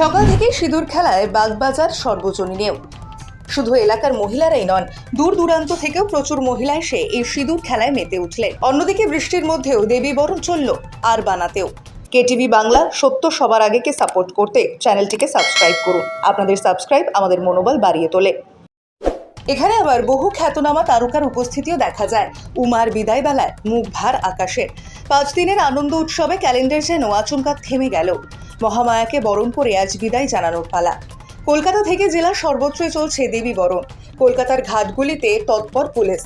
সকাল থেকে সিঁদুর খেলায় বাগবাজার সর্বজনীনেও। শুধু এলাকার মহিলারাই নন, দূর দূরান্ত থেকেও প্রচুর মহিলা এসে এই সিঁদুর খেলায় মেতে উঠলেন। অন্যদিকে বৃষ্টির মধ্যেও দেবী বরণ চলল আর বানাতেও। কেটিভি বাংলা সত্য সবার আগেকে সাপোর্ট করতে চ্যানেলটিকে সাবস্ক্রাইব করুন। আপনাদের সাবস্ক্রাইব আমাদের মনোবল বাড়িয়ে তোলে। এখানে আবার বহু খ্যাতনামা তারকার উপস্থিতিও দেখা যায়। উমার বিদায় বেলায় মুখ ভার আকাশের। পাঁচ দিনের আনন্দ উৎসবে ক্যালেন্ডার যেন আচমকা থেমে গেল। মহামায়াকে বরণ করে আজ বিদায় জানানোর পালা। কলকাতা থেকে জেলা সর্বত্রই চলছে দেবী বরণ। কলকাতার ঘাটগুলিতে তৎপর পুলিশ।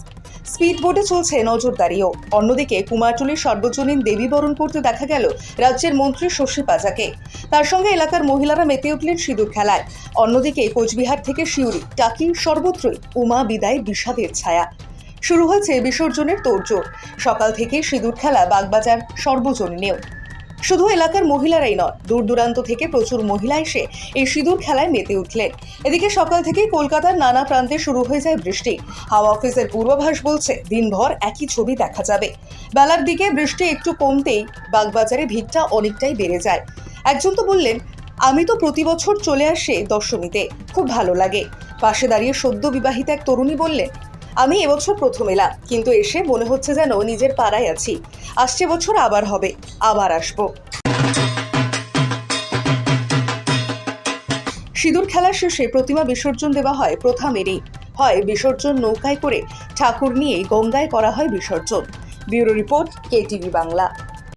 স্পিড বোটে চলছে নজরদারিও। অন্যদিকে কুমারটুলির সর্বজনীন দেবী বরণ করতে দেখা গেল রাজ্যের মন্ত্রী শশী পাজাকে। তার সঙ্গে এলাকার মহিলারা মেতে উঠলেন সিঁদুর খেলায়। অন্যদিকে কোচবিহার থেকে শিউরি, টাকি, সর্বত্রই উমা বিদায় বিষাদের ছায়া। শুরু হয়েছে বিসর্জনের তোড়জোড়। সকাল থেকে সিঁদুর খেলা বাগবাজার সর্বজনীনেও। শুধু এলাকার মহিলারাই নয় দূর দূরান্ত থেকে প্রচুর মহিলা এসে এই সিঁদুর খেলায় মেতে উঠলেন। এদিকে সকাল থেকেই কলকাতার নানা প্রান্তে শুরু হয়ে যায় বৃষ্টি। হাওয়া অফিসের পূর্বাভাস বলছে, দিনভর একই ছবি দেখা যাবে। বেলার দিকে বৃষ্টি একটু কমতেই বাগবাজারে ভিড়টা অনেকটাই বেড়ে যায়। একজন তো বললেন, আমি তো প্রতি বছর চলে আসে দশমীতে, খুব ভালো লাগে। পাশে দাঁড়িয়ে সদ্য বিবাহিত এক তরুণী বললেন আমি এবছর প্রথম এলাম, কিন্তু এসে মনে হচ্ছে যেন নিজের পাড়ায় আছি। আসছে বছর আবার হবে, আবার আসব। সিঁদুর খেলার শেষে প্রতিমা বিসর্জন দেওয়া হয় প্রথা মেনেই। হয় বিসর্জন নৌকায় করে ঠাকুর নিয়ে গঙ্গায় করা হয় বিসর্জন। Bureau report, KTV Bangla.